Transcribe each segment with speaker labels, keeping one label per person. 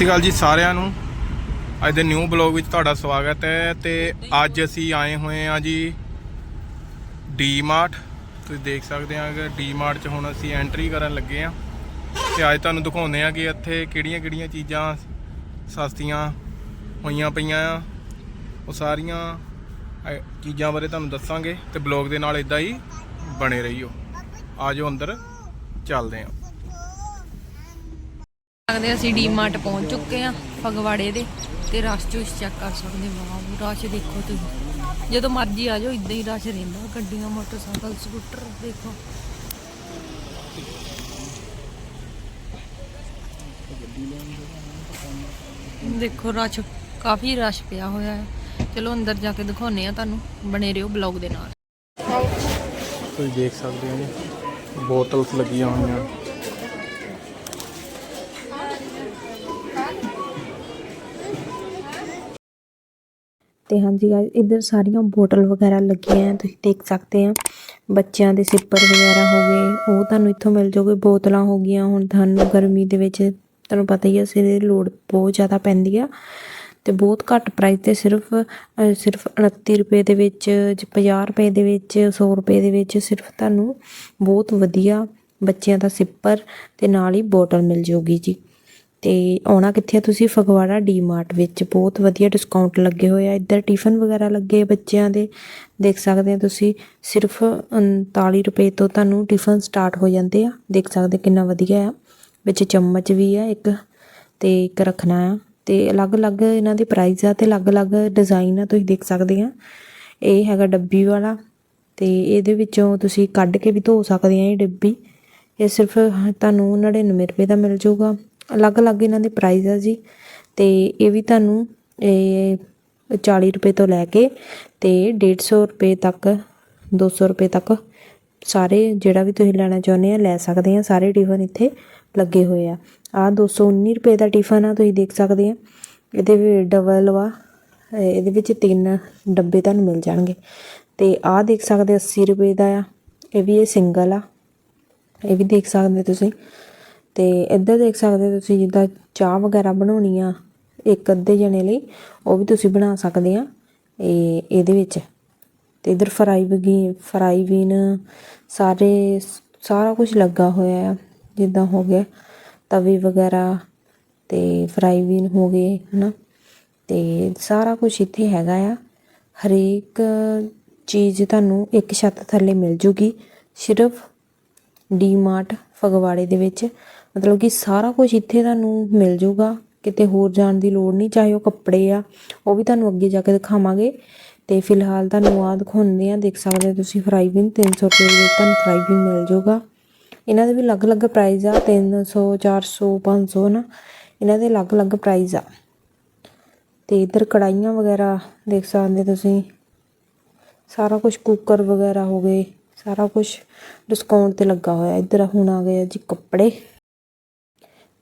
Speaker 1: ਸਤਿ ਸ਼੍ਰੀ ਅਕਾਲ ਜੀ ਸਾਰਿਆਂ ਨੂੰ। ਅੱਜ ਦੇ ਨਿਊ ਬਲੌਗ ਵਿੱਚ ਤੁਹਾਡਾ ਸਵਾਗਤ ਹੈ ਤੇ ਅੱਜ ਅਸੀਂ ਆਏ ਹੋਏ ਆ ਜੀ ਡੀਮਾਰਟ ਤੁਸੀਂ ਦੇਖ ਸਕਦੇ ਆ ਕਿ ਡੀਮਾਰਟ 'ਚ ਹੁਣ ਅਸੀਂ ਐਂਟਰੀ ਕਰਨ ਲੱਗੇ ਆ ਤੇ ਅੱਜ ਤੁਹਾਨੂੰ ਦਿਖਾਉਂਦੇ ਆ ਕਿ ਇੱਥੇ ਕਿਹੜੀਆਂ-ਕਿਹੜੀਆਂ ਚੀਜ਼ਾਂ ਸਸਤੀਆਂ ਹੋਈਆਂ ਪਈਆਂ ਆ। ਉਹ ਸਾਰੀਆਂ ਚੀਜ਼ਾਂ ਬਾਰੇ ਤੁਹਾਨੂੰ ਦੱਸਾਂਗੇ ਤੇ ਬਲੌਗ ਦੇ ਨਾਲ ਇਦਾਂ ਹੀ ਬਣੇ ਰਹੀਓ। ਆਜੋ ਅੰਦਰ ਚੱਲਦੇ ਆ
Speaker 2: ਸਕਦੇ ਅਸੀਂ ਡੀਮਾਰਟ ਪਹੁੰਚ ਚੁੱਕੇ ਆ ਫਗਵਾੜੇ ਦੇ ਤੇ ਰਸ਼ ਚੂਸ ਚੈੱਕ ਕਰ ਸਕਦੇ ਵਾਹ, ਰਸ਼ ਦੇਖੋ ਤੁਸੀਂ। ਜਦੋਂ ਮਰਜ਼ੀ ਆ ਜਾਓ, ਇਦਾਂ ਹੀ ਰਸ਼ ਰਹਿੰਦਾ। ਗੱਡੀਆਂ, ਮੋਟਰਸਾਈਕਲ, ਸਕੂਟਰ, ਦੇਖੋ। ਦੇਖੋ, ਰਸ਼, ਕਾਫੀ ਰਸ਼ ਪਿਆ ਹੋਇਆ ਹੈ। ਚਲੋ, ਅੰਦਰ ਜਾ ਕੇ ਦਿਖਾਉਨੇ ਆ ਤੁਹਾਨੂੰ। ਬਣੇ ਰਹੋ ਬਲੌਗ ਦੇ ਨਾਲ।
Speaker 1: ਤੁਸੀਂ ਦੇਖ ਸਕਦੇ ਹੋ ਬੋਤਲਸ ਲੱਗੀਆਂ ਹੋਈਆਂ।
Speaker 3: ਤੇ ਹਾਂਜੀ ਗਾਇਸ ਇੱਧਰ ਸਾਰੀਆਂ ਬੋਟਲ ਵਗੈਰਾ ਲੱਗੀਆਂ ਆ, ਤੁਸੀਂ ਦੇਖ ਸਕਦੇ ਆ। ਬੱਚਿਆਂ ਦੇ ਸਿੱਪਰ ਵਗੈਰਾ ਹੋ ਗਏ। ਉਹ ਤੁਹਾਨੂੰ ਇੱਥੋਂ ਮਿਲ ਜਾਓਗੇ ਬੋਤਲਾਂ ਹੋ ਗਈਆਂ। ਹੁਣ ਤੁਹਾਨੂੰ ਗਰਮੀ ਦੇ ਵਿੱਚ ਤੁਹਾਨੂੰ ਪਤਾ ਹੀ ਹੈ ਸਿਰ ਲੋੜ ਬਹੁਤ ਜ਼ਿਆਦਾ ਪੈਂਦੀ ਆ। ਤੇ ਬਹੁਤ ਘੱਟ ਪ੍ਰਾਈਸ ਤੇ ਸਿਰਫ ਸਿਰਫ 29 ਰੁਪਏ ਦੇ ਵਿੱਚ, ਜ 50 ਰੁਪਏ ਦੇ ਵਿੱਚ 100 ਰੁਪਏ ਦੇ ਵਿੱਚ ਸਿਰਫ ਤੁਹਾਨੂੰ ਬਹੁਤ ਵਧੀਆ ਬੱਚਿਆਂ ਦਾ ਸਿੱਪਰ ਤੇ ਨਾਲ ਹੀ ਬੋਟਲ ਮਿਲ ਜਾਊਗੀ ਜੀ। ਤੇ ਆਉਣਾ ਕਿੱਥੇ ਆ ਤੁਸੀਂ? ਫਗਵਾੜਾ, ਡੀਮਾਰਟ ਵਿੱਚ। ਬਹੁਤ ਵਧੀਆ ਡਿਸਕਾਊਂਟ ਲੱਗੇ ਹੋਏ ਆ। ਇੱਧਰ ਟਿਫਨ ਵਗੈਰਾ ਲੱਗੇ ਬੱਚਿਆਂ ਦੇ। ਦੇਖ ਸਕਦੇ ਆ ਤੁਸੀਂ, ਸਿਰਫ 39 ਰੁਪਏ ਤੋਂ ਤੁਹਾਨੂੰ ਟਿਫਨ ਸਟਾਰਟ ਹੋ ਜਾਂਦੇ ਆ। ਦੇਖ ਸਕਦੇ ਕਿੰਨਾ ਵਧੀਆ ਆ। ਵਿੱਚ ਚਮਚ ਵੀ ਆ ਇੱਕ ਤੇ ਇੱਕ ਰੱਖਣਾ ਆ। ਤੇ ਅਲੱਗ-ਅਲੱਗ ਇਹਨਾਂ ਦੇ ਪ੍ਰਾਈਸ ਆ ਤੇ ਅਲੱਗ-ਅਲੱਗ ਡਿਜ਼ਾਈਨ ਆ ਤੁਸੀਂ ਦੇਖ ਸਕਦੇ ਆ। ਇਹ ਹੈਗਾ ਡੱਬੀ ਵਾਲਾ ਤੇ ਇਹਦੇ ਵਿੱਚੋਂ ਤੁਸੀਂ ਕੱਢ ਕੇ ਵੀ ਧੋ ਸਕਦੇ ਆ ਇਹ ਡੱਬੀ। ਇਹ ਸਿਰਫ ਤੁਹਾਨੂੰ 99 ਰੁਪਏ ਦਾ ਮਿਲ ਜਾਊਗਾ। ਅਲੱਗ-ਅਲੱਗ ਇਹਨਾਂ ਦੇ ਪ੍ਰਾਈਸ ਆ ਜੀ। ਤੇ ਇਹ ਵੀ ਤੁਹਾਨੂੰ ਇਹ 40 ਰੁਪਏ ਤੋਂ ਲੈ ਕੇ ਤੇ 150 ਰੁਪਏ ਤੱਕ 200 ਰੁਪਏ ਤੱਕ ਸਾਰੇ ਜਿਹੜਾ ਵੀ ਤੁਸੀਂ ਲੈਣਾ ਚਾਹੁੰਦੇ ਆ, ਲੈ ਸਕਦੇ ਆ। ਸਾਰੇ ਟਿਫਨ ਇੱਥੇ ਲੱਗੇ ਹੋਏ ਆ। ਆ 219 ਰੁਪਏ ਦਾ ਟਿਫਨ ਆ, ਤੁਸੀਂ ਦੇਖ ਸਕਦੇ ਆ। ਇਹਦੇ ਵੀ ਡਬਲ ਵਾ। ਇਹਦੇ ਵਿੱਚ ਤਿੰਨ ਡੱਬੇ ਤੁਹਾਨੂੰ ਮਿਲ ਜਾਣਗੇ। ਤੇ ਆਹ ਦੇਖ ਸਕਦੇ 80 ਰੁਪਏ ਦਾ ਆ। ਇਹ ਵੀ ਇਹ ਸਿੰਗਲ ਆ। ਇਹ ਵੀ ਦੇਖ ਸਕਦੇ ਤੁਸੀਂ। ਤੇ ਇੱਧਰ ਦੇਖ ਸਕਦੇ ਹੋ ਤੁਸੀਂ ਜਿੱਦਾਂ ਚਾਹ ਵਗੈਰਾ ਬਣਾਉਣੀ ਆ ਇੱਕ ਅੱਧੇ ਜਣੇ ਲਈ, ਉਹ ਵੀ ਤੁਸੀਂ ਬਣਾ ਸਕਦੇ ਆ, ਇਹ, ਇਹਦੇ ਵਿੱਚ। ਤੇ ਇਧਰ ਫਰਾਈ ਵਗੀ ਫਰਾਈ ਵੀਨ ਸਾਰੇ, ਸਾਰਾ ਕੁਝ ਲੱਗਾ ਹੋਇਆ ਆ, ਜਿੱਦਾਂ ਹੋ ਗਿਆ ਤਵੇ ਵਗੈਰਾ ਤੇ ਫਰਾਈ ਵੀਨ ਹੋ ਗਏ, ਹਨਾ। ਤੇ ਸਾਰਾ ਕੁਝ ਇੱਥੇ ਹੈਗਾ ਆ। ਹਰੇਕ ਚੀਜ਼ ਤੁਹਾਨੂੰ ਇੱਕ ਛੱਤ ਥੱਲੇ ਮਿਲ ਜੂਗੀ, ਸਿਰਫ ਡੀਮਾਰਟ ਫਗਵਾੜੇ ਦੇ ਵਿੱਚ। ਮਤਲਬ ਕਿ ਸਾਰਾ ਕੁਝ ਇੱਥੇ ਤੁਹਾਨੂੰ ਮਿਲ ਜੂਗਾ ਕਿਤੇ ਹੋਰ ਜਾਣ ਦੀ ਲੋੜ ਨਹੀਂ, ਚਾਹੇ ਉਹ ਕੱਪੜੇ ਆ, ਉਹ ਵੀ ਤੁਹਾਨੂੰ ਅੱਗੇ ਜਾ ਕੇ ਦਿਖਾਵਾਂਗੇ। ਤੇ ਫਿਲਹਾਲ ਤੁਹਾਨੂੰ ਆਹ ਦਿਖਾਉਂਦੇ ਆ ਦੇਖ ਸਕਦੇ ਹੋ ਤੁਸੀਂ ਫਰਾਈ ਬਿਨ 300 ਰੁਪਏ ਦੇ ਤੁਹਾਨੂੰ ਫਰਾਈ ਬਿਨ ਮਿਲ ਜੂਗਾ ਇਹਨਾਂ ਦੇ ਵੀ ਅਲੱਗ-ਅਲੱਗ ਪ੍ਰਾਈਸ ਆ 300 400 500 ਨਾ ਇਹਨਾਂ ਦੇ ਅਲੱਗ-ਅਲੱਗ ਪ੍ਰਾਈਸ ਆ। ਤੇ ਇਧਰ ਕੜਾਈਆਂ ਵਗੈਰਾ ਦੇਖ ਸਕਦੇ ਤੁਸੀਂ। ਸਾਰਾ ਕੁਝ ਕੁੱਕਰ ਵਗੈਰਾ ਹੋ ਗਏ, ਸਾਰਾ ਕੁਝ ਡਿਸਕਾਊਂਟ ਤੇ ਲੱਗਾ ਹੋਇਆ। ਇੱਧਰ ਹੁਣ ਆ ਗਏ ਜੀ ਕੱਪੜੇ।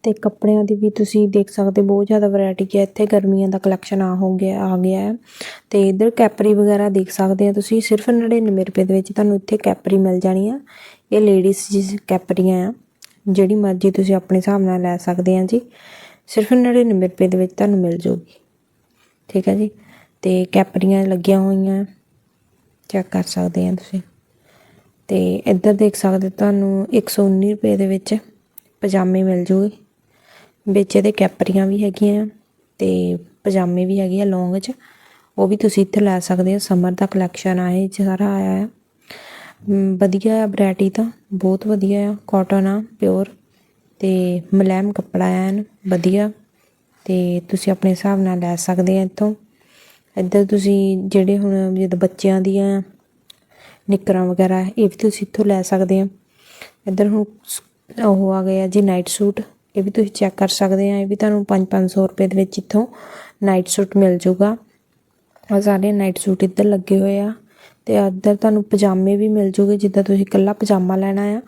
Speaker 3: ਤੇ ਕੱਪੜਿਆਂ ਦੀ ਵੀ ਤੁਸੀਂ ਦੇਖ ਸਕਦੇ ਬਹੁਤ ਜ਼ਿਆਦਾ ਵੈਰਾਈਟੀ ਹੈ ਇੱਥੇ ਗਰਮੀਆਂ ਦਾ ਕਲੈਕਸ਼ਨ ਆ ਹੋ ਗਿਆ, ਆ ਗਿਆ ਹੈ। ਤੇ ਇੱਧਰ ਕੈਪਰੀ ਵਗੈਰਾ ਦੇਖ ਸਕਦੇ ਆ ਤੁਸੀਂ, ਸਿਰਫ 99 ਰੁਪਏ ਦੇ ਵਿੱਚ ਤੁਹਾਨੂੰ ਇੱਥੇ ਕੈਪਰੀ ਮਿਲ ਜਾਣੀ ਆ। ਇਹ ਲੇਡੀਜ਼ ਜਿਸ ਕੈਪਰੀਆਂ ਆ, ਜਿਹੜੀ ਮਰਜ਼ੀ ਤੁਸੀਂ ਆਪਣੇ ਹਿਸਾਬ ਨਾਲ ਲੈ ਸਕਦੇ ਆ ਜੀ। ਸਿਰਫ 99 ਰੁਪਏ ਦੇ ਵਿੱਚ ਤੁਹਾਨੂੰ ਮਿਲ ਜਾਊਗੀ। ਠੀਕ ਹੈ ਜੀ? ਤੇ ਕੈਪਰੀਆਂ ਲੱਗੀਆਂ ਹੋਈਆਂ ਚੈੱਕ ਕਰ ਸਕਦੇ ਆ ਤੁਸੀਂ। ਤੇ ਇੱਧਰ ਦੇਖ ਸਕਦੇ ਤੁਹਾਨੂੰ 119 ਰੁਪਏ ਦੇ ਵਿੱਚ ਪਜਾਮੇ ਮਿਲ ਜੂਗੇ। ਵਿੱਚ ਇਹਦੇ ਕੈਪਰੀਆਂ ਵੀ ਹੈਗੀਆਂ ਤੇ ਪਜਾਮੇ ਵੀ ਹੈਗੇ ਆ ਲੌਂਗ 'ਚ। ਉਹ ਵੀ ਤੁਸੀਂ ਇੱਥੇ ਲੈ ਸਕਦੇ ਹੋ। ਸਮਰ ਦਾ ਕਲੈਕਸ਼ਨ ਆ ਇਹ ਸਾਰਾ ਆਇਆ ਹੈ ਮ, ਵਧੀਆ ਵੈਰਾਈਟੀ ਤਾਂ। ਬਹੁਤ ਵਧੀਆ ਆ। ਕਾਟਨ ਆ ਪਿਓਰ ਤੇ ਮੁਲਾਇਮ ਕੱਪੜਾ ਆ ਵਧੀਆ। ਤੇ ਤੁਸੀਂ ਆਪਣੇ ਹਿਸਾਬ ਨਾਲ ਲੈ ਸਕਦੇ ਆ ਇੱਥੋਂ। ਇੱਧਰ ਤੁਸੀਂ ਜਿਹੜੇ ਹੁਣ ਜਦ ਬੱਚਿਆਂ ਦੀਆਂ ਨਿੱਕਰਾਂ ਵਗੈਰਾ ਇਹ ਵੀ ਤੁਸੀਂ ਇੱਥੋਂ ਲੈ ਸਕਦੇ ਆ। ਇੱਧਰ ਹੁਣ ਉਹ ਆ ਗਿਆ ਜੀ ਨਾਈਟ ਸੂਟ ਇਹ ਵੀ ਤੁਸੀਂ ਚੈੱਕ ਕਰ ਸਕਦੇ ਆ, ਇਹ ਵੀ ਤੁਹਾਨੂੰ 5-500 ਰੁਪਏ ਦੇ ਵਿੱਚ ਇੱਥੋਂ ਨਾਈਟ ਸੂਟ ਮਿਲ ਜਾਊਗਾ। ਆ ਸਾਰੇ ਨਾਈਟ ਸੂਟ ਇੱਧਰ ਲੱਗੇ ਹੋਏ ਆ ਤੇ ਇੱਧਰ ਤੁਹਾਨੂੰ ਪਜਾਮੇ ਵੀ ਮਿਲ ਜੂਗੇ ਜਿੱਦਾਂ ਤੁਸੀਂ ਇਕੱਲਾ ਪਜਾਮਾ ਲੈਣਾ ਆ,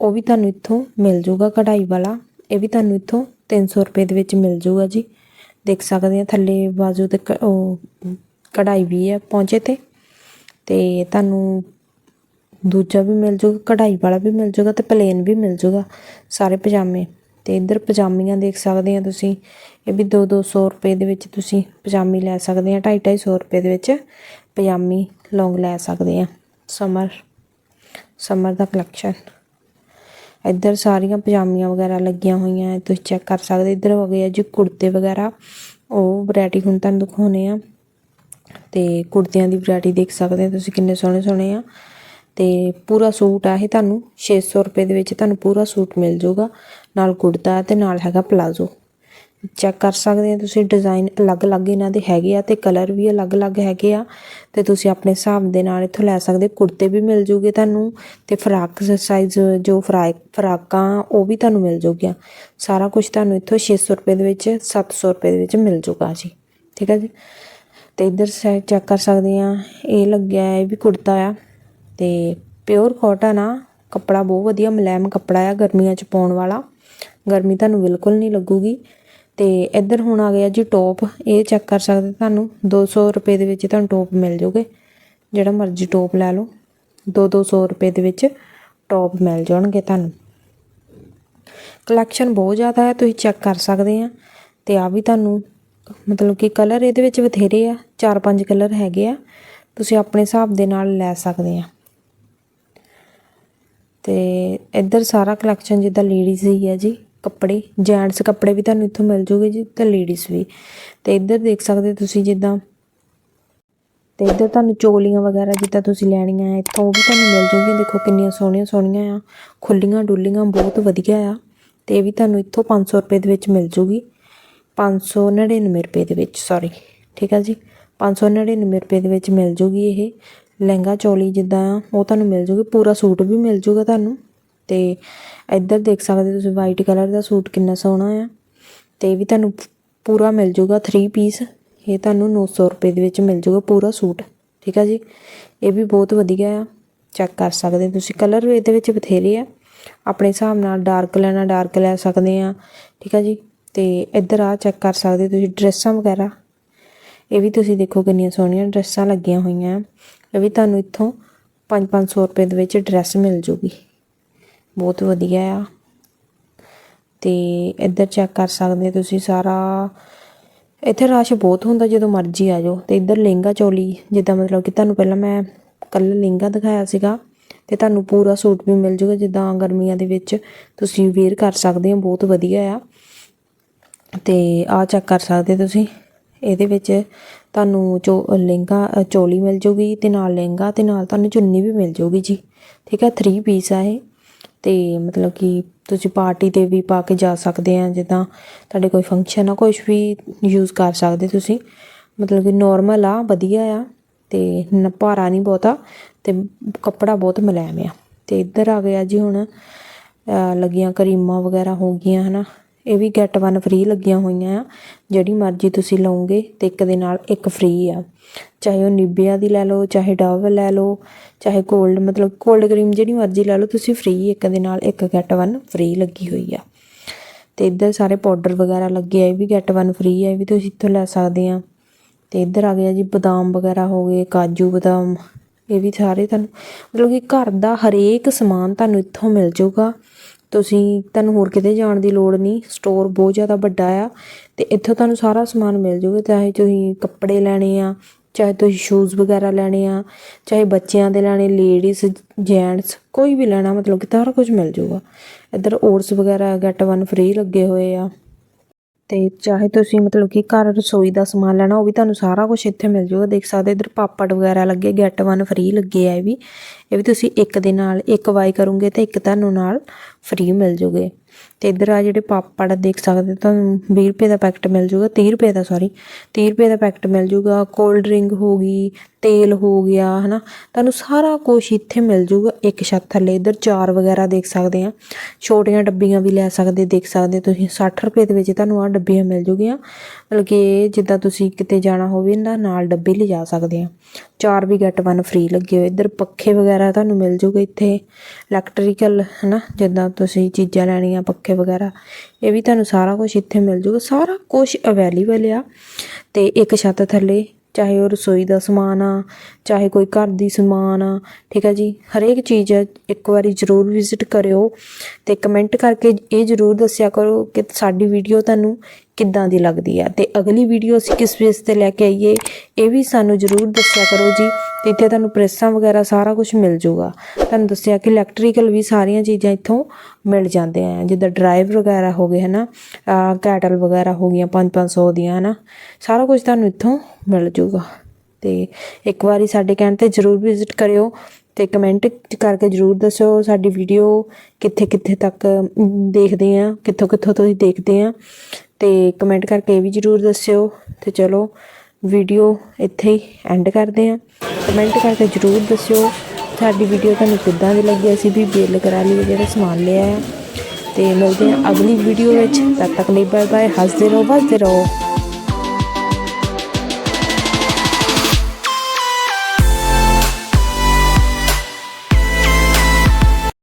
Speaker 3: ਉਹ ਵੀ ਤੁਹਾਨੂੰ ਇੱਥੋਂ ਮਿਲ ਜੂਗਾ ਕਢਾਈ ਵਾਲਾ। ਇਹ ਵੀ ਤੁਹਾਨੂੰ ਇੱਥੋਂ 300 ਰੁਪਏ ਦੇ ਵਿੱਚ ਮਿਲ ਜੂਗਾ ਜੀ। ਦੇਖ ਸਕਦੇ ਆ, ਥੱਲੇ ਬਾਜੂ ਤੇ ਕ- ਉਹ ਕਢਾਈ ਵੀ ਹੈ ਪਹੁੰਚੇ ਤੇ। ਤੇ ਤੁਹਾਨੂੰ ਦੂਜਾ ਵੀ ਮਿਲ ਜੂਗਾ ਕਢਾਈ ਵਾਲਾ ਵੀ ਮਿਲ ਜੂਗਾ ਤੇ ਪਲੇਨ ਵੀ ਮਿਲ ਜੂਗਾ ਸਾਰੇ ਪਜਾਮੇ। ਤੇ ਇੱਧਰ ਪਜਾਮੀਆਂ ਦੇਖ ਸਕਦੇ ਆ ਤੁਸੀਂ। ਇਹ ਵੀ 2-200 ਰੁਪਏ ਦੇ ਵਿੱਚ ਤੁਸੀਂ ਪਜਾਮੀ ਲੈ ਸਕਦੇ ਆ 250 ਰੁਪਏ ਦੇ ਵਿੱਚ ਪਜਾਮੀ ਲੌਂਗ ਲੈ ਸਕਦੇ ਆ। ਸਮਰ ਸਮਰ ਦਾ ਕਲੈਕਸ਼ਨ ਇੱਧਰ ਸਾਰੀਆਂ ਪਜਾਮੀਆਂ ਵਗੈਰਾ ਲੱਗੀਆਂ ਹੋਈਆਂ ਤੁਸੀਂ ਚੈੱਕ ਕਰ ਸਕਦੇ, ਇੱਧਰ ਹੋ ਗਏ ਆ ਜੀ ਕੁੜਤੇ ਵਗੈਰਾ। ਉਹ ਵੈਰਾਈਟੀ ਹੁਣ ਤੁਹਾਨੂੰ ਦਿਖਾਉਣੇ ਆ। ਤੇ ਕੁੜਤਿਆਂ ਦੀ ਵੈਰਾਈਟੀ ਦੇਖ ਸਕਦੇ ਆ ਤੁਸੀਂ ਕਿੰਨੇ ਸੋਹਣੇ ਸੋਹਣੇ ਆ। ਤੇ ਪੂਰਾ ਸੂਟ ਆ ਇਹ ਤੁਹਾਨੂੰ 600 ਰੁਪਏ ਦੇ ਵਿੱਚ ਤੁਹਾਨੂੰ ਪੂਰਾ ਸੂਟ ਮਿਲ ਜਾਊਗਾ। ਨਾਲ ਕੁੜਤਾ ਤੇ ਨਾਲ ਹੈਗਾ ਪਲਾਜ਼ੋ। ਚੈੱਕ ਕਰ ਸਕਦੇ ਆ ਤੁਸੀਂ, ਡਿਜ਼ਾਈਨ ਅਲੱਗ-ਅਲੱਗ ਇਹਨਾਂ ਦੇ ਹੈਗੇ ਆ ਤੇ ਕਲਰ ਵੀ ਅਲੱਗ-ਅਲੱਗ ਹੈਗੇ ਆ ਤੇ ਤੁਸੀਂ ਆਪਣੇ ਹਿਸਾਬ ਦੇ ਨਾਲ ਇੱਥੋਂ ਲੈ ਸਕਦੇ ਕੁੜਤੇ ਵੀ ਮਿਲ ਜੂਗੇ ਤੁਹਾਨੂੰ ਤੇ ਫਰਾਕ ਸਾਈਜ਼ ਜੋ ਫਰਾਕ ਫਰਾਕਾਂ ਉਹ ਵੀ ਤੁਹਾਨੂੰ ਮਿਲ ਜੂਗੀਆਂ। ਸਾਰਾ ਕੁਝ ਤੁਹਾਨੂੰ ਇੱਥੋਂ 600 ਰੁਪਏ ਦੇ ਵਿੱਚ 700 ਰੁਪਏ ਦੇ ਵਿੱਚ ਮਿਲ ਜੂਗਾ ਜੀ। ਠੀਕ ਹੈ ਜੀ? ਤੇ ਇੱਧਰ ਸਾਈਡ ਚੈੱਕ ਕਰ ਸਕਦੇ ਆ, ਇਹ ਲੱਗਿਆ ਇਹ ਵੀ ਕੁੜਤਾ ਆ। ਅਤੇ ਪਿਓਰ ਕਾਟਨ ਆ ਕੱਪੜਾ ਬਹੁਤ ਵਧੀਆ ਮੁਲਾਇਮ ਕੱਪੜਾ ਆ ਗਰਮੀਆਂ 'ਚ ਪਾਉਣ ਵਾਲਾ। ਗਰਮੀ ਤੁਹਾਨੂੰ ਬਿਲਕੁਲ ਨਹੀਂ ਲੱਗੂਗੀ। ਅਤੇ ਇੱਧਰ ਹੁਣ ਆ ਗਿਆ ਜੀ ਟੋਪ ਇਹ ਚੈੱਕ ਕਰ ਸਕਦੇ ਤੁਹਾਨੂੰ 200 ਰੁਪਏ ਦੇ ਵਿੱਚ ਤੁਹਾਨੂੰ ਟੋਪ ਮਿਲ ਜੂਗੇ। ਜਿਹੜਾ ਮਰਜ਼ੀ ਟੋਪ ਲੈ ਲਓ 2-200 ਰੁਪਏ ਦੇ ਵਿੱਚ ਟੋਪ ਮਿਲ ਜਾਣਗੇ ਤੁਹਾਨੂੰ। ਕਲੈਕਸ਼ਨ ਬਹੁਤ ਜ਼ਿਆਦਾ ਹੈ, ਤੁਸੀਂ ਚੈੱਕ ਕਰ ਸਕਦੇ ਆ। ਤੇ ਆ ਵੀ ਤੁਹਾਨੂੰ, ਮਤਲਬ ਕਿ ਕਲਰ ਇਹਦੇ ਵਿੱਚ ਬਥੇਰੇ ਆ, ਚਾਰ ਪੰਜ ਕਲਰ ਹੈਗੇ ਆ। ਤੁਸੀਂ ਆਪਣੇ ਹਿਸਾਬ ਦੇ ਨਾਲ ਲੈ ਸਕਦੇ ਆ। ਤੇ ਇੱਧਰ ਸਾਰਾ ਕਲੈਕਸ਼ਨ ਜਿੱਦਾਂ ਲੇਡੀਜ਼ ਹੀ ਹੈ ਜੀ, ਕੱਪੜੇ ਜੈਂਟਸ ਕੱਪੜੇ ਵੀ ਤੁਹਾਨੂੰ ਇੱਥੋਂ ਮਿਲ ਜੂਗੇ ਜੀ, ਤੇ ਲੇਡੀਜ਼ ਵੀ। ਤੇ ਇੱਧਰ ਦੇਖ ਸਕਦੇ ਹੋ ਤੁਸੀਂ ਜਿੱਦਾਂ, ਤੇ ਇੱਧਰ ਤੁਹਾਨੂੰ ਚੋਲੀਆਂ ਵਗੈਰਾ ਜਿੱਦਾਂ ਤੁਸੀਂ ਲੈਣੀਆਂ ਆ ਇੱਥੋਂ ਉਹ ਵੀ ਤੁਹਾਨੂੰ ਮਿਲ ਜੂਗੀਆਂ ਦੇਖੋ ਕਿੰਨੀਆਂ ਸੋਹਣੀਆਂ ਸੋਹਣੀਆਂ ਆ, ਖੁੱਲੀਆਂ ਡੁੱਲੀਆਂ ਬਹੁਤ ਵਧੀਆ ਆ, ਤੇ ਇਹ ਵੀ ਤੁਹਾਨੂੰ ਇੱਥੋਂ 500 ਰੁਪਏ ਦੇ ਵਿੱਚ ਮਿਲ ਜੂਗੀ। 599 ਰੁਪਏ ਦੇ ਵਿੱਚ ਸੌਰੀ ਠੀਕ ਆ ਜੀ? 599 ਰੁਪਏ ਦੇ ਵਿੱਚ ਮਿਲ ਜੂਗੀ ਇਹ। ਲਹਿੰਗਾ, ਚੋਲੀ ਜਿੱਦਾਂ ਆ ਉਹ ਤੁਹਾਨੂੰ ਮਿਲ ਜੂਗੀ, ਪੂਰਾ ਸੂਟ ਵੀ ਮਿਲ ਜੂਗਾ ਤੁਹਾਨੂੰ। ਤੇ ਇੱਧਰ ਦੇਖ ਸਕਦੇ ਤੁਸੀਂ ਵਾਈਟ ਕਲਰ ਦਾ ਸੂਟ ਕਿੰਨਾ ਸੋਹਣਾ ਆ। ਤੇ ਇਹ ਵੀ ਤੁਹਾਨੂੰ ਪੂਰਾ ਮਿਲ ਜੂਗਾ 3 ਪੀਸ ਇਹ ਤੁਹਾਨੂੰ 900 ਰੁਪਏ ਦੇ ਵਿੱਚ ਮਿਲ ਜੂਗਾ ਪੂਰਾ ਸੂਟ। ਠੀਕ ਆ ਜੀ? ਇਹ ਵੀ ਬਹੁਤ ਵਧੀਆ ਆ। ਚੈੱਕ ਕਰ ਸਕਦੇ ਤੁਸੀਂ। ਕਲਰ ਇਹਦੇ ਵਿੱਚ ਬਥੇਰੇ ਆ। ਆਪਣੇ ਹਿਸਾਬ ਨਾਲ ਡਾਰਕ ਲੈਣਾ ਡਾਰਕ ਲੈ ਸਕਦੇ ਆ। ਠੀਕ ਆ ਜੀ? ਤੇ ਇੱਧਰ ਆ ਚੈੱਕ ਕਰ ਸਕਦੇ ਤੁਸੀਂ ਡਰੈਸਾਂ ਵਗੈਰਾ। ਇਹ ਵੀ ਤੁਸੀਂ ਦੇਖੋ ਕਿੰਨੀਆਂ ਸੋਹਣੀਆਂ ਡਰੈਸਾਂ ਲੱਗੀਆਂ ਹੋਈਆਂ। ਇਹ ਵੀ ਤੁਹਾਨੂੰ ਇੱਥੋਂ 5-500 ਰੁਪਏ ਦੇ ਵਿੱਚ ਡਰੈਸ ਮਿਲ ਜੂਗੀ। ਬਹੁਤ ਵਧੀਆ ਆ। ਤੇ ਇੱਧਰ ਚੈੱਕ ਕਰ ਸਕਦੇ ਤੁਸੀਂ ਸਾਰਾ। ਇੱਥੇ ਰਸ਼ ਬਹੁਤ ਹੁੰਦਾ ਜਦੋਂ ਮਰਜ਼ੀ ਆ ਜਾਓ। ਤੇ ਇੱਧਰ ਲਹਿੰਗਾ ਚੋਲੀ, ਜਿੱਦਾਂ ਮਤਲਬ ਕਿ ਤੁਹਾਨੂੰ ਪਹਿਲਾਂ ਮੈਂ ਕੱਲ ਲਹਿੰਗਾ ਦਿਖਾਇਆ ਸੀਗਾ, ਤੇ ਤੁਹਾਨੂੰ ਪੂਰਾ ਸੂਟ ਵੀ ਮਿਲ ਜੂਗਾ ਜਿੱਦਾਂ ਗਰਮੀਆਂ ਦੇ ਵਿੱਚ ਤੁਸੀਂ ਵੇਅਰ ਕਰ ਸਕਦੇ ਹੋ। ਬਹੁਤ ਵਧੀਆ ਆ। ਤੇ ਆ ਚੈੱਕ ਕਰ ਸਕਦੇ ਤੁਸੀਂ। ਇਹਦੇ ਵਿੱਚ ਤੁਹਾਨੂੰ ਜੋ ਲਹਿੰਗਾ ਚੋਲੀ ਮਿਲ ਜੂਗੀ ਤੇ ਨਾਲ ਲਹਿੰਗਾ ਤੇ ਨਾਲ ਤੁਹਾਨੂੰ ਚੁੰਨੀ ਵੀ ਮਿਲ ਜੂਗੀ ਜੀ। ਠੀਕ ਹੈ 3 ਪੀਸ ਆ ਇਹ। ਤੇ ਮਤਲਬ ਕਿ ਤੁਸੀਂ ਪਾਰਟੀ ਤੇ ਵੀ ਪਾ ਕੇ ਜਾ ਸਕਦੇ ਆ, ਜਿੱਦਾਂ ਤੁਹਾਡੇ ਕੋਈ ਫੰਕਸ਼ਨ ਆ ਕੁਝ ਵੀ ਯੂਜ਼ ਕਰ ਸਕਦੇ ਤੁਸੀਂ। ਮਤਲਬ ਕਿ ਨੋਰਮਲ ਆ, ਵਧੀਆ ਆ। ਤੇ ਨ ਭਾਰਾ ਨਹੀਂ ਬਹੁਤਾ, ਤੇ ਕੱਪੜਾ ਬਹੁਤ ਮੁਲਾਇਮ ਆ। ਤੇ ਇੱਧਰ ਆ ਗਿਆ ਜੀ ਹੁਣ ਲੱਗੀਆਂ ਕਰੀਮਾਂ ਵਗੈਰਾ ਹੋ ਗਈਆਂ, ਹਨਾ। ਇਹ ਵੀ ਗੈਟ ਵਨ ਫ੍ਰੀ ਲੱਗੀਆਂ ਹੋਈਆਂ ਆ। ਜਿਹੜੀ ਮਰਜ਼ੀ ਤੁਸੀਂ ਲਓਗੇ ਤੇ ਇੱਕ ਦੇ ਨਾਲ ਇੱਕ ਫ੍ਰੀ ਆ। ਚਾਹੇ ਉਹ ਨਿਬਿਆ ਦੀ ਲੈ ਲਓ, ਚਾਹੇ ਡਵ ਲੈ ਲਓ, ਚਾਹੇ ਕੋਲਡ, ਮਤਲਬ ਕੋਲਡ ਕਰੀਮ ਜਿਹੜੀ ਮਰਜ਼ੀ ਲੈ ਲਓ, ਤੁਸੀਂ ਫ੍ਰੀ ਇੱਕ ਦੇ ਨਾਲ ਇੱਕ ਗੈਟ ਵਨ ਫ੍ਰੀ ਲੱਗੀ ਹੋਈ ਆ। ਤੇ ਇੱਧਰ ਸਾਰੇ ਪਾਊਡਰ ਵਗੈਰਾ ਲੱਗੇ ਆ, ਇਹ ਵੀ ਗੈਟ ਵਨ ਫ੍ਰੀ ਆ, ਇਹ ਵੀ ਤੁਸੀਂ ਇੱਥੋਂ ਲੈ ਸਕਦੇ ਆ। ਤੇ ਇੱਧਰ ਆ ਗਿਆ ਜੀ ਬਦਾਮ ਵਗੈਰਾ ਹੋ ਗਏ, ਕਾਜੂ ਬਦਾਮ, ਇਹ ਵੀ ਸਾਰੇ ਤੁਹਾਨੂੰ, ਮਤਲਬ ਕਿ ਘਰ ਦਾ ਹਰੇਕ ਸਮਾਨ ਤੁਹਾਨੂੰ ਇੱਥੋਂ ਮਿਲ ਜਾਊਗਾ। ਤੁਸੀਂ ਤੁਹਾਨੂੰ ਹੋਰ ਕਿਤੇ ਜਾਣ ਦੀ ਲੋੜ ਨਹੀਂ ਸਟੋਰ ਬਹੁਤ ਜ਼ਿਆਦਾ ਵੱਡਾ ਆ ਅਤੇ ਇੱਥੋਂ ਤੁਹਾਨੂੰ ਸਾਰਾ ਸਮਾਨ ਮਿਲ ਜੂਗਾ, ਚਾਹੇ ਤੁਸੀਂ ਕੱਪੜੇ ਲੈਣੇ ਆ, ਚਾਹੇ ਤੁਸੀਂ ਸ਼ੂਜ਼ ਵਗੈਰਾ ਲੈਣੇ ਆ, ਚਾਹੇ ਬੱਚਿਆਂ ਦੇ ਲੈਣੇ ਲੇਡੀਜ਼ ਜੈਂਟਸ ਕੋਈ ਵੀ ਲੈਣਾ ਮਤਲਬ ਕਿ ਸਾਰਾ ਕੁਝ ਮਿਲ ਜੂਗਾ। ਇੱਧਰ ਓਟਸ ਵਗੈਰਾ ਗੈਟ ਵਨ ਫ੍ਰੀ ਲੱਗੇ ਹੋਏ ਆ। ਤੇ ਚਾਹੇ ਤੁਸੀਂ ਮਤਲਬ ਕਿ ਘਰ ਰਸੋਈ ਦਾ ਸਮਾਨ ਲੈਣਾ, ਉਹ ਵੀ ਤੁਹਾਨੂੰ ਸਾਰਾ ਕੁਝ ਇੱਥੇ ਮਿਲ ਜਾਊਗਾ ਦੇਖ ਸਕਦੇ ਇੱਧਰ ਪਾਪੜ ਵਗੈਰਾ ਲੱਗੇ ਗੈਟ ਵਨ ਫ੍ਰੀ ਲੱਗੇ ਆ ਇਹ ਵੀ। ਇਹ ਵੀ ਤੁਸੀਂ ਇੱਕ ਦੇ ਨਾਲ ਇੱਕ ਵਾਈ ਕਰੋਗੇ ਤੇ ਇੱਕ ਤੁਹਾਨੂੰ ਨਾਲ ਫ੍ਰੀ ਮਿਲ ਜੂਗੇ। ਤੇ ਇੱਧਰ ਆ ਜਿਹੜੇ ਪਾਪੜ ਦੇਖ ਸਕਦੇ ਤੁਹਾਨੂੰ 20 ਰੁਪਏ ਦਾ ਪੈਕਟ ਮਿਲ ਜੂਗਾ 30 ਰੁਪਏ ਦਾ ਸੌਰੀ 30 ਰੁਪਏ ਦਾ ਪੈਕਟ ਮਿਲ ਜੂਗਾ ਕੋਲਡ ਡਰਿੰਕ ਹੋ ਗਈ, ਤੇਲ ਹੋ ਗਿਆ, ਹਨਾ, ਤੁਹਾਨੂੰ ਸਾਰਾ ਕੁਝ ਇੱਥੇ ਮਿਲ ਜੂਗਾ ਇੱਕ ਛੱਤ ਥੱਲੇ, ਇੱਧਰ ਚਾਰ ਵਗੈਰਾ ਦੇਖ ਸਕਦੇ ਆ ਛੋਟੀਆਂ ਡੱਬੀਆਂ ਵੀ ਲੈ ਸਕਦੇ, ਦੇਖ ਸਕਦੇ ਤੁਸੀਂ 60 ਰੁਪਏ ਦੇ ਵਿੱਚ ਤੁਹਾਨੂੰ ਆ ਡੱਬੀਆਂ ਮਿਲ ਜੂਗੀਆਂ ਮਤਲਬ ਕਿ ਜਿੱਦਾਂ ਤੁਸੀਂ ਕਿਤੇ ਜਾਣਾ ਹੋਵੇ ਇਹਦਾ ਨਾਲ ਡੱਬੇ ਲਿਜਾ ਸਕਦੇ ਆ ਚਾਰ ਵੀ ਗੈਟ ਵਨ ਫ੍ਰੀ ਲੱਗੇ ਹੋਏ। ਇੱਧਰ ਪੱਖੇ ਵਗੈਰਾ ਤੁਹਾਨੂੰ ਮਿਲ ਜੂਗੇ ਇੱਥੇ। ਇਲੈਕਟ੍ਰੀਕਲ ਹਨਾ, ਜਿੱਦਾਂ ਤੁਸੀਂ ਚੀਜ਼ਾਂ ਲੈਣੀਆਂ, ਪੱਖੇ ਵਗੈਰਾ। ਇਹ ਵੀ ਤੁਹਾਨੂੰ ਸਾਰਾ ਕੁਝ ਇੱਥੇ ਮਿਲ ਜੂਗਾ। ਸਾਰਾ ਕੁਝ ਅਵੇਲੇਬਲ ਆ। ਤੇ ਇੱਕ ਛੱਤ ਥੱਲੇ, ਚਾਹੇ ਉਹ ਰਸੋਈ ਦਾ ਸਮਾਨ ਆ, ਚਾਹੇ ਕੋਈ ਘਰ ਦੀ ਸਮਾਨ ਆ, ਠੀਕ ਆ ਜੀ? ਹਰੇਕ ਚੀਜ਼ ਇੱਕ ਵਾਰੀ ਜ਼ਰੂਰ ਵਿਜ਼ਿਟ ਕਰਿਓ। ਤੇ ਕਮੈਂਟ ਕਰਕੇ ਇਹ ਜ਼ਰੂਰ ਦੱਸਿਆ ਕਰੋ ਕਿ ਸਾਡੀ ਵੀਡੀਓ ਤੁਹਾਨੂੰ ਕਿੱਦਾਂ ਦੀ ਲੱਗਦੀ ਆ। ਤੇ ਅਗਲੀ ਵੀਡੀਓ ਅਸੀਂ ਕਿਸ ਬੇਸ ਤੇ ਲੈ ਕੇ ਆਈਏ, ਇਹ ਵੀ ਸਾਨੂੰ ਜ਼ਰੂਰ ਦੱਸਿਆ ਕਰੋ ਜੀ। ਤੇ ਇੱਥੇ ਤੁਹਾਨੂੰ ਪ੍ਰੈਸਾਂ ਵਗੈਰਾ ਸਾਰਾ ਕੁਝ ਮਿਲ ਜਾਊਗਾ ਤੁਹਾਨੂੰ ਦੱਸਿਆ ਕਿ ਇਲੈਕਟ੍ਰੀਕਲ ਵੀ ਸਾਰੀਆਂ ਚੀਜ਼ਾਂ ਇੱਥੋਂ ਮਿਲ ਜਾਂਦੇ ਆ। ਜਿੱਦਾਂ ਡਰਾਈਵ ਵਗੈਰਾ ਹੋ ਗਏ, ਹਨਾ? ਆਹ ਕੈਟਲ ਵਗੈਰਾ ਹੋ ਗਈਆਂ 5-500 ਦੀਆਂ, ਹਨਾ? ਸਾਰਾ ਕੁਝ ਤੁਹਾਨੂੰ ਇੱਥੋਂ ਮਿਲ ਜਾਊਗਾ ਤੇ ਇੱਕ ਵਾਰੀ ਸਾਡੇ ਕਹਿਣ ਤੇ ਜ਼ਰੂਰ ਵਿਜ਼ਿਟ ਕਰਿਓ ਤੇ ਕਮੈਂਟ ਕਰਕੇ ਜ਼ਰੂਰ ਦੱਸਿਓ ਸਾਡੀ ਵੀਡੀਓ ਕਿੱਥੇ ਕਿੱਥੇ ਤੱਕ ਦੇਖਦੇ ਆ ਕਿੱਥੋਂ ਕਿੱਥੋਂ ਤੁਸੀਂ ਦੇਖਦੇ ਆ। ਤੇ ਕਮੈਂਟ ਕਰਕੇ ਇਹ ਵੀ ਜ਼ਰੂਰ ਦੱਸਿਓ ਤੇ ਚਲੋ ਵੀਡੀਓ ਇੱਥੇ ਹੀ ਐਂਡ ਕਰਦੇ ਆ ਕਮੈਂਟ ਕਰਕੇ ਜ਼ਰੂਰ ਦੱਸਿਓ ਸਾਡੀ ਵੀਡੀਓ ਤੁਹਾਨੂੰ ਕਿੱਦਾਂ ਦੀ ਲੱਗੀ, ਅਸੀਂ ਵੀ ਬਿੱਲ ਕਰਾ ਲਈਏ ਜਿਹੜਾ ਸਮਾਨ ਲਿਆ ਹੈ। ਤੇ ਮਿਲਦੇ ਆ ਅਗਲੀ ਵੀਡੀਓ ਵਿੱਚ, ਤਦ ਤੱਕ ਲਈ ਬਾਏ ਬਾਏ ਹੱਸਦੇ ਰਹੋ, ਵੱਸਦੇ ਰਹੋ।